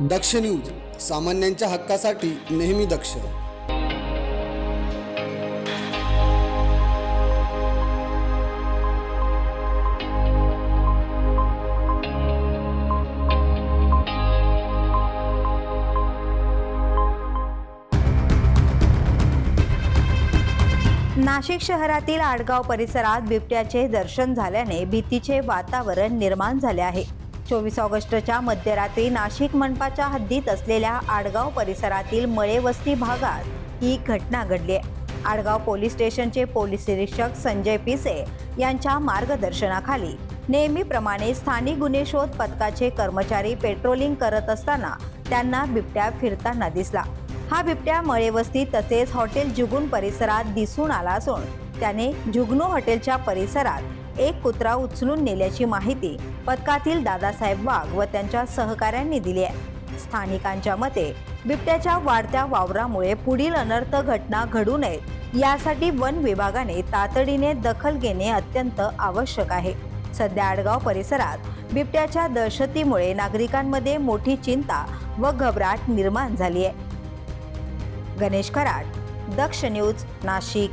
दक्ष news सामान्यांच्या हक्कासाठी नेहमी दक्ष. नाशिक शहरातील आडगाव परिसरात बिबट्याचे दर्शन झाल्याने भीतीचे वातावरण निर्माण झाले आहे. चोवीस ऑगस्टच्या मध्यरात्री नाशिक मनपाच्या हद्दीत असलेल्या आडगाव परिसरातील मळेवस्ती भागात ही घटना घडली आहे. आडगाव पोलीस स्टेशनचे पोलीस निरीक्षक संजय पिसे यांच्या मार्गदर्शनाखाली नेहमीप्रमाणे स्थानिक गुन्हे शोध पथकाचे कर्मचारी पेट्रोलिंग करत असताना त्यांना बिबट्या फिरताना दिसला. हा बिबट्या मळेवस्ती तसेच हॉटेल जुगून परिसरात दिसून आला असून त्याने जुगनू हॉटेलच्या परिसरात एक कुत्रा उचलून नेल्याची माहिती पथकातील दादासाहेब वाघ व त्यांच्या सहकाऱ्यांनी दिली आहे. स्थानिकांच्या मते बिबट्याच्या वाढत्या वावरामुळे पुढील अनर्थ घटना घडू नयेत. यासाठी वन विभागाने तातडीने दखल घेणे अत्यंत आवश्यक आहे. सध्या आडगाव परिसरात बिबट्याच्या दहशतीमुळे नागरिकांमध्ये मोठी चिंता व घबराट निर्माण झाली आहे. गणेश कराड दक्ष न्यूज नाशिक.